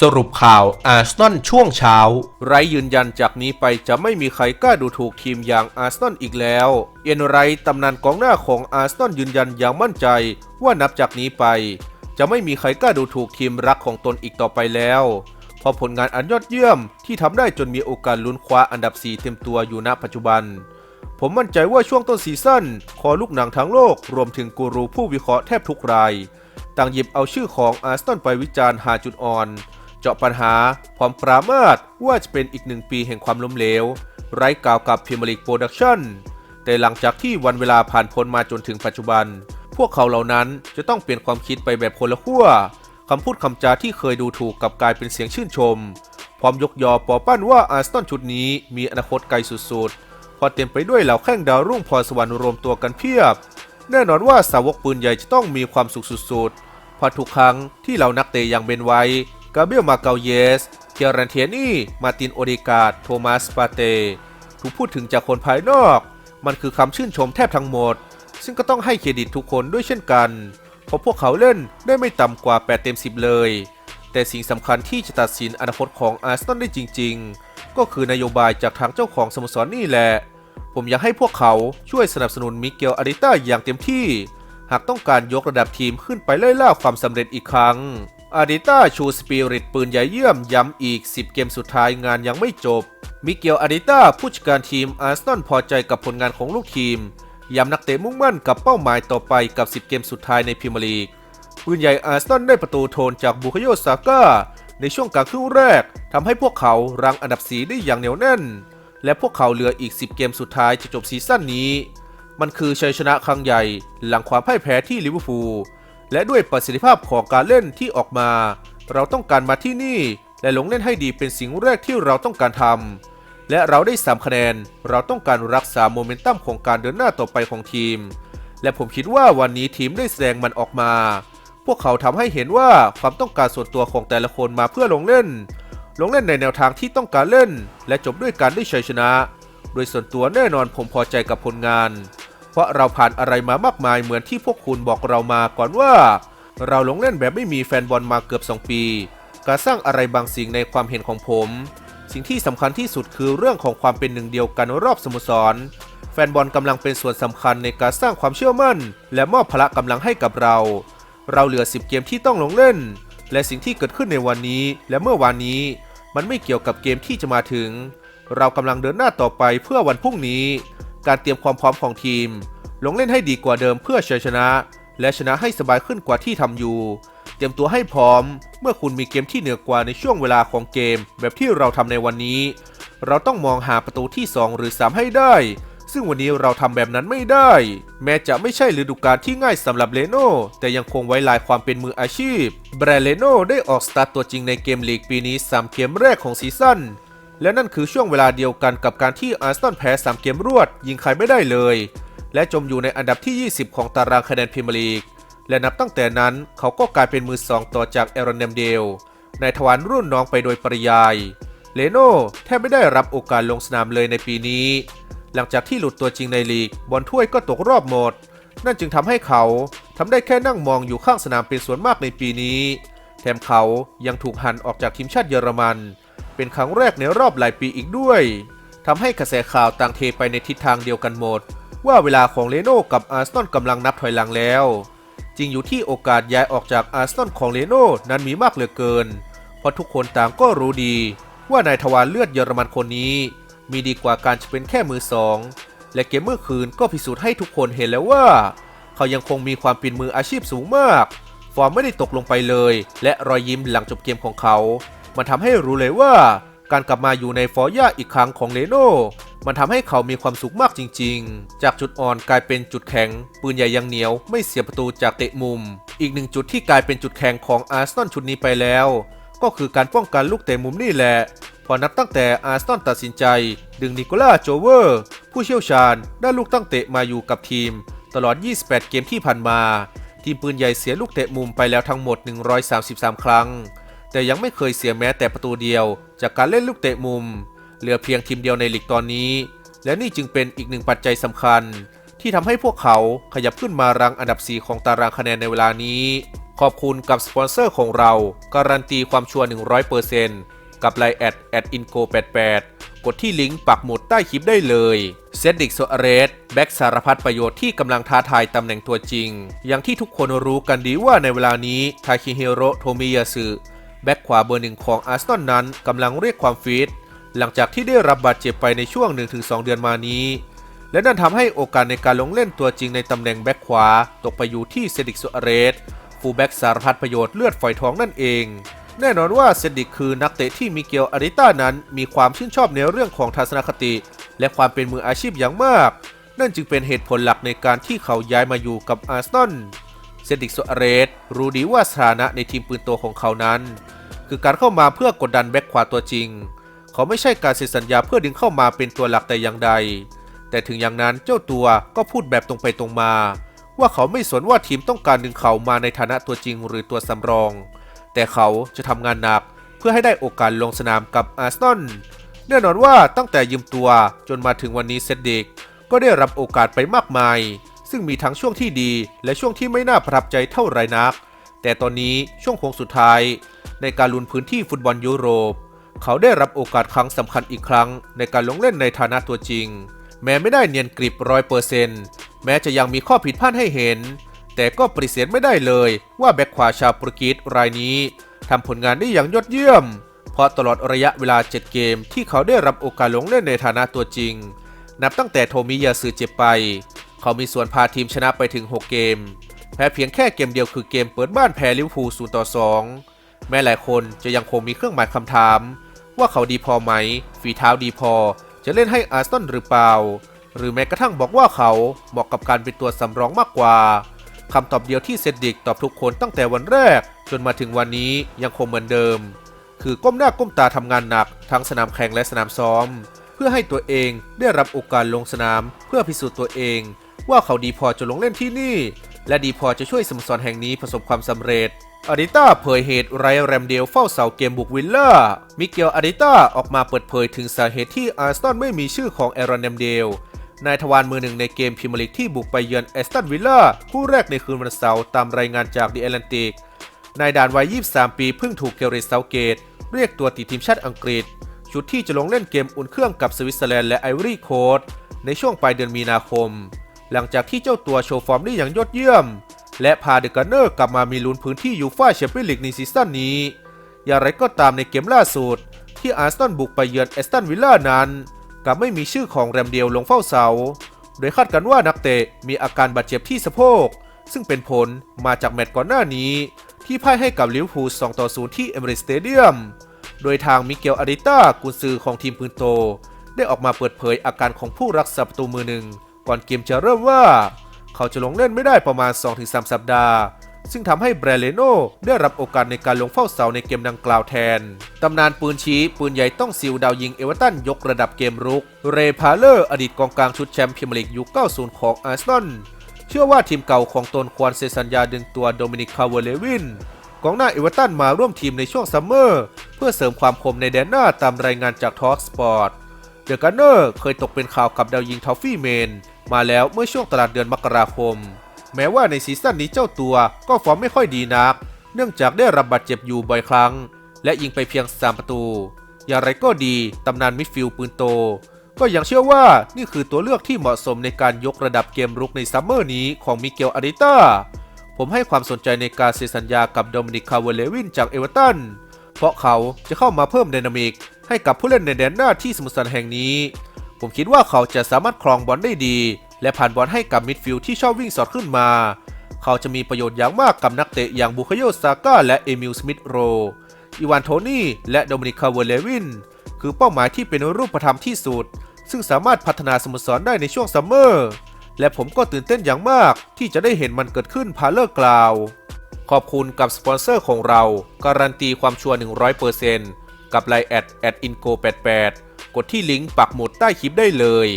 สรุปข่าวอาร์เซนอลช่วงเช้า ไรยืนยันจากนี้ไปจะไม่มีใครกล้าดูถูกทีมอย่างอาร์เซนอลอีกแล้ว เอ็นไรตำนานกองหน้าของอาร์เซนอลยืนยันอย่างมั่นใจว่านับจากนี้ไป จะไม่มีใครกล้าดูถูกทีมรักของตนอีกต่อไปแล้วเพราะผลงานอันยอดเยี่ยมที่ทำได้จนมีโอกาสลุ้นคว้าอันดับ 4 เต็มตัวอยู่ณปัจจุบัน ผมมั่นใจว่าช่วงต้นซีซั่นคอลูกหนังทั้งโลกรวมถึงกูรูผู้วิเคราะห์แทบทุกราย ต่างหยิบเอาชื่อของอาร์เซนไปวิจารณ์หาจุดอ่อน เจาะปัญหาความปรามาสว่าจะเป็นอีกหนึ่งปีแห่งความล้มเหลว ไร้กล่าวกับพิมลิกโปรดักชั่นแต่หลังจากที่วันเวลาผ่านพ้นมาจนถึงปัจจุบัน พวกเขาเหล่านั้นจะต้องเปลี่ยนความคิดไปแบบคนละขั้วคำพูดคำจาที่เคยดูถูกกับกลายเป็นเสียงชื่นชม พร้อมยกยอปอปั้นว่าอาร์เซนชุดนี้มีอนาคตไกลสุดๆ พอเต็มไปด้วยเหล่าแข้งดาวรุ่งพรสวรรค์รวมตัวกันเพียบ แน่นอนว่าสาวกปืนใหญ่จะต้องมีความสุขสุดๆ ราะทุกครั้งที่เหล่านักเตะอย่างเบนไวท์กาเบียลมาเกาเยสเคียรันเทียนี่ มาตินโอเดกาดโทมัสปาเตถูกพูดถึงจากคนภายนอก มันคือคำชื่นชมแทบทั้งหมด ซึ่งก็ต้องให้เครดิตทุกคนด้วยเช่นกัน เพราะพวกเขาเล่นได้ไม่ต่ำกว่า 8 เต็ม 10 เลย แต่สิ่งสำคัญที่จะตัดสินอนาคตของอาร์เซนอลได้จริง ๆ ก็คือนโยบายจากทางเจ้าของสโมสรนี่แหละ ผมอยากให้พวกเขาช่วยสนับสนุนมิเกลอาริต้าอย่างเต็มที่ หากต้องการยกระดับทีมขึ้นไปไล่ล่าความสำเร็จอีกครั้งอาริต้าชูสปิริตปืนใหญ่เยี่ยมย้ำอีก 10 เกมสุดท้ายงานยังไม่จบ มิเกลอาริต้าผู้จัดการทีมอาร์เซนอลพอใจกับผลงานของลูกทีม ย้ำนักเตะมุ่งมั่นกับเป้าหมายต่อไปกับ 10 เกมสุดท้ายในพรีเมียร์ลีก ปืนใหญ่อาร์เซนอลได้ประตูโทนจากบุคโยซาก้าในช่วงกลางครึ่งแรกทำให้พวกเขารังอันดับสีได้อย่างเหนียวแน่น และพวกเขาเหลืออีก 10 เกมสุดท้ายจะจบซีซั่นนี้ มันคือชัยชนะครั้งใหญ่หลังความพ่ายแพ้ที่ลิเวอร์พูลและด้วยประสิทธิภาพของการเล่นที่ออกมา เราต้องการมาที่นี่ และลงเล่นให้ดีเป็นสิ่งแรกที่เราต้องการทำและเราได้ 3 คะแนน เราต้องการรักษาโมเมนตัมของการเดินหน้าต่อไปของทีม และผมคิดว่าวันนี้ทีมได้แสดงมันออกมา พวกเขาทำให้เห็นว่าความต้องการส่วนตัวของแต่ละคนมาเพื่อลงเล่น ลงเล่นในแนวทางที่ต้องการเล่น และจบด้วยการได้ชัยชนะ โดยส่วนตัวแน่นอนผมพอใจกับผลงาน เพราะเราผ่านอะไรมามากมายเหมือนที่พวกคุณบอกเรามาก่อนว่า เราลงเล่นแบบไม่มีแฟนบอลมาเกือบ 2 ปี การสร้างอะไรบางสิ่งในความเห็นของผม สิ่งที่สำคัญที่สุดคือเรื่องของความเป็นหนึ่งเดียวกันรอบสโมสร แฟนบอลกำลังเป็นส่วนสำคัญในการสร้างความเชื่อมั่น และมอบพละกำลังให้กับเรา เราเหลือ 10 เกมที่ต้องลงเล่น และสิ่งที่เกิดขึ้นในวันนี้และเมื่อวานนี้ มันไม่เกี่ยวกับเกมที่จะมาถึง เรากำลังเดินหน้าต่อไปเพื่อวันพรุ่งนี้ การเตรียมความพร้อมของทีม ลงเล่นให้ดีกว่าเดิมเพื่อชัยชนะ และชนะให้สบายขึ้นกว่าที่ทำอยู่ เตรียมตัวให้พร้อม เมื่อคุณมีเกมที่เหนือกว่าในช่วงเวลาของเกม แบบที่เราทำในวันนี้ เราต้องมองหาประตูที่ 2 หรือ 3 ให้ได้ ซึ่งวันนี้เราทำแบบนั้นไม่ได้ แม้จะไม่ใช่ฤดูกาลที่ง่ายสำหรับเลโน่แต่ยังคงไว้ลายความเป็นมืออาชีพ แบรเลโน่ได้ออกสตาร์ทตัวจริงในเกมลีกปีนี้ 3 เกมแรกของซีซั่น และนั่นคือช่วงเวลาเดียวกันกับการที่อาร์เซนอลแพ้3เกมรวด ยิงใครไม่ได้เลย และจมอยู่ในอันดับที่ 20 ของตารางคะแนนพรีเมียร์ลีก และนับตั้งแต่นั้นเขาก็กลายเป็นมือสองต่อจากเอรอนเนมเดลในทวารรุ่นน้องไปโดยปริยาย เลโน่แทบไม่ได้รับโอกาสลงสนามเลยในปีนี้ หลังจากที่หลุดตัวจริงในลีกบอลถ้วยก็ตกรอบหมด นั่นจึงทำให้เขาทำได้แค่นั่งมองอยู่ข้างสนามเป็นส่วนมากในปีนี้ แถมเขายังถูกหันออกจากทีมชาติเยอรมัน เป็นครั้งแรกในรอบหลายปีอีกด้วยทำให้กระแสข่าวต่างเทไปในทิศทางเดียวกันหมด ว่าเวลาของเลโน่กับอาร์เซนอลกำลังนับถอยหลังแล้ว จริงอยู่ที่โอกาสย้ายออกจากอาร์เซนอลของเลโน่นั้นมีมากเหลือเกิน เพราะทุกคนต่างก็รู้ดี ว่านายทวารเลือดเยอรมันคนนี้ มีดีกว่าการจะเป็นแค่มือสองและเกมเมื่อคืนก็พิสูจน์ให้ทุกคนเห็นแล้วว่า เขายังคงมีความเป็นมืออาชีพสูงมาก ฟอร์มไม่ได้ตกลงไปเลย และรอยยิ้มหลังจบเกมของเขา มันทำให้รู้เลยว่า การกลับมาอยู่ในฟอร์ย่าอีกครั้งของเลโน่มันทำให้เขามีความสุขมากจริง ๆ จากจุดอ่อนกลายเป็นจุดแข็ง ปืนใหญ่ยังเหนียว ไม่เสียประตูจากเตะมุม อีกหนึ่งจุดที่กลายเป็นจุดแข็งของอาร์เซนอลชุดนี้ไปแล้ว ก็คือการป้องกันลูกเตะมุมนี่แหละพอนับตั้งแต่อาร์เซนอลตัดสินใจ ดึงนิโคล่าโจเวอร์ ผู้เชี่ยวชาญด้านลูกตั้งเตะมาอยู่กับทีม ตลอด 28 เกมที่ผ่านมา ทีมปืนใหญ่เสียลูกเตะมุมไปแล้วทั้งหมด 133 ครั้ง แต่ยังไม่เคยเสียแม้แต่ประตูเดียวจากการเล่นลูกเตะมุม เหลือเพียงทีมเดียวในลีกตอนนี้ และนี่จึงเป็นอีกหนึ่งปัจจัยสำคัญ ที่ทำให้พวกเขาขยับขึ้นมารังอันดับ 4 ของตารางคะแนนในเวลานี้ ขอบคุณกับสปอนเซอร์ของเรา การันตีความชัวร์100%กับไลน์แอดแอดอินโก88กดที่ลิงก์ปักหมุดใต้คลิปได้เลยเซดดิกโซอาเรสแบ็กสารพัดประโยชน์ที่กำลังท้าทายตำแหน่งตัวจริง อย่างที่ทุกคนรู้กันดีว่าในเวลานี้ทาคิฮิโร่โทมิยาสึ แบ็กขวาเบอร์หนึ่งของอาร์เซนอลนั้นกำลังเรียกความฟิตหลังจากที่ได้รับบาดเจ็บไปในช่วง 1-2 เดือนมานี้ และนั่นทำให้โอกาสในการลงเล่นตัวจริงในตำแหน่งแบ็กขวาตกไปอยู่ที่เซดิกโซอาเรสฟูลแบ็กสารพัดประโยชน์เลือดฝอยทองนั่นเอง แน่นอนว่าเซดิกคือนักเตะที่มิเกลอาริต้านั้นมีความชื่นชอบในเรื่องของทัศนคติ และความเป็นมืออาชีพอย่างมาก นั่นจึงเป็นเหตุผลหลักในการที่เขาย้ายมาอยู่กับอาร์เซนอล เซดิกโซอาเรสรู้ดีว่าสถานะในทีมปืนโตของเขานั้น คือการเข้ามาเพื่อกดดันแบ็กขวาตัวจริง เขาไม่ใช่การเซ็นสัญญาเพื่อดึงเข้ามาเป็นตัวหลักแต่อย่างใด แต่ถึงอย่างนั้นเจ้าตัวก็พูดแบบตรงไปตรงมา ว่าเขาไม่สนว่าทีมต้องการดึงเขามาในฐานะตัวจริงหรือตัวสำรอง แต่เขาจะทำงานหนักเพื่อให้ได้โอกาสลงสนามกับอาร์เซนอลแน่นอนว่าตั้งแต่ยืมตัวจนมาถึงวันนี้เซดด็กก็ได้รับโอกาสไปมากมาย ซึ่งมีทั้งช่วงที่ดีและช่วงที่ไม่น่าประทับใจเท่าไรนัก แต่ตอนนี้ช่วงโค้งสุดท้าย ในการลุ้นพื้นที่ฟุตบอลยุโรป เขาได้รับโอกาสครั้งสำคัญอีกครั้ง ในการลงเล่นในฐานะตัวจริง แม้ไม่ได้เนียนกริบร้อยเปอร์เซนต์แม้จะยังมีข้อผิดพลาดให้เห็น แต่ก็ปฏิเสธไม่ได้เลยว่าแบ็คขวาชาวโปรตุเกสรายนี้ทำผลงานได้อย่างยอดเยี่ยม เพราะตลอดระยะเวลา 7 เกมที่เขาได้รับโอกาสลงเล่นในฐานะตัวจริง นับตั้งแต่โทมิยาสึเจ็บไป เขามีส่วนพาทีมชนะไปถึง 6 เกม แพ้เพียงแค่เกมเดียวคือเกมเปิดบ้านแพ้ลิเวอร์พูล0ต่อ 2 แม้หลายคนจะยังคงมีเครื่องหมายคำถาม ว่าเขาดีพอไหม ฝีเท้าดีพอ จะเล่นให้อาร์เซนอลหรือเปล่า หรือแม้กระทั่งบอกว่าเขาเหมาะกับการเป็นตัวสำรองมากกว่าคำตอบเดียวที่เซดดิกตอบทุกคนตั้งแต่วันแรก จนมาถึงวันนี้ยังคงเหมือนเดิม คือก้มหน้าก้มตาทำงานหนัก ทั้งสนามแข่งและสนามซ้อม เพื่อให้ตัวเองได้รับโอกาสลงสนาม เพื่อพิสูจน์ตัวเอง ว่าเขาดีพอจะลงเล่นที่นี่ และดีพอจะช่วยสโมสรแห่งนี้ประสบความสำเร็จอาริต้าเผยเหตุไรแรมเดลเฝ้าเสาเกมบุกวิลล่า มิเกลอาริต้าออกมาเปิดเผยถึงสาเหตุที่อาร์เซนไม่มีชื่อของแอรอนแรมเดลนายทวารมือหนึ่งในเกมพรีเมียร์ลีกที่บุกไปเยือนแอสตันวิลล่าคู่แรกในคืนวันเสาร์ตามรายงานจาก The Atlantic นายด่านวัย 23 ปีเพิ่งถูกเกเรตเซาเกต เรียกตัวติดทีมชาติอังกฤษ ชุดที่จะลงเล่นเกมอุ่นเครื่องกับสวิตเซอร์แลนด์และไอวอรี่โคสในช่วงปลายเดือนมีนาคม หลังจากที่เจ้าตัวโชว์ฟอร์มได้อย่างยอดเยี่ยม และพาเดอะกันเนอร์กลับมามีลุ้นพื้นที่ยูฟ่าแชมเปี้ยนลีกในซีซั่นนี้ อย่างไรก็ตามในเกมล่าสุด ที่อาร์เซนบุกไปเยือนแอสตันวิลล่านั้นกลับไม่มีชื่อของแรมเดียวลงเฝ้าเสา โดยคาดกันว่านักเตะมีอาการบาดเจ็บที่สะโพก ซึ่งเป็นผลมาจากแมตช์ก่อนหน้านี้ ที่พ่ายให้กับลิเวอร์พูล2ต่อ0ที่เอมิเรตสเตเดียม โดยทางมิเกลอาริต้ากุนซือของทีมปืนโต ได้ออกมาเปิดเผยอาการของผู้รักษาประตูมือหนึ่ง ก่อนเกมจะเริ่มว่า เขาจะลงเล่นไม่ได้ประมาณ 2-3 สัปดาห์ ซึ่งทำให้แบรเลโนได้รับโอกาสในการลงเฝ้าเสาในเกมดังกล่าวแทน ตำนานปืนชี้ปืนใหญ่ต้องซิลดาวยิงเอเวอร์ตันยกระดับเกมรุก เรย์พาเลอร์อดีตกองกลางชุดแชมป์พรีเมียร์ลีกยุค 90 ของอาร์เซนอลเชื่อว่าทีมเก่าของตนควรเซ็นสัญญาดึงตัวโดมินิกคาเวเลวินกองหน้าเอเวอร์ตันมาร่วมทีมในช่วงซัมเมอร์ เพื่อเสริมความคมในแดนหน้าตามรายงานจากทอ l k สปอร์ตเดอะกันเนอร์เคยตกเป็นข่าวกับดาวยิงทอฟฟี่เมน มาแล้วเมื่อช่วงตลาดเดือนมกราคม แม้ว่าในซีซั่นนี้เจ้าตัวก็ฟอร์มไม่ค่อยดีนัก เนื่องจากได้รับบาดเจ็บอยู่บ่อยครั้ง และยิงไปเพียง 3 ประตู อย่างไรก็ดีตำนานมิดฟิลด์ปืนโต ก็ยังเชื่อว่านี่คือตัวเลือกที่เหมาะสมในการยกระดับเกมรุกในซัมเมอร์นี้ของมิเกลอาริต้าผมให้ความสนใจในการเซ็นสัญญากับโดมินิกคาเวเลวินจากเอเวอร์ตันเพราะเขาจะเข้ามาเพิ่มไดนามิกให้กับผู้เล่นในแดนหน้าที่สโมุทรสาครแห่งนี้ ผมคิดว่าเขาจะสามารถครองบอลได้ดี และผ่านบอลให้กับมิดฟิลด์ที่ชอบวิ่งสอดขึ้นมา เขาจะมีประโยชน์อย่างมากกับนักเตะอย่างบุคโยซาก้าและเอมิลสมิธโรอีวานโทนี่และโดมินิกคาเวเลวิน คือเป้าหมายที่เป็นรูปธรรมที่สุด ซึ่งสามารถพัฒนาสโมสรได้ในช่วงซัมเมอร์และผมก็ตื่นเต้นอย่างมากที่จะได้เห็นมันเกิดขึ้นพาเลอร์กล่าว ขอบคุณกับสปอนเซอร์ของเรา การันตีความชัวร์100%กกับไลน์แอดแอดอินโก88 กดที่ลิงก์ปักหมุดใต้คลิปได้เลย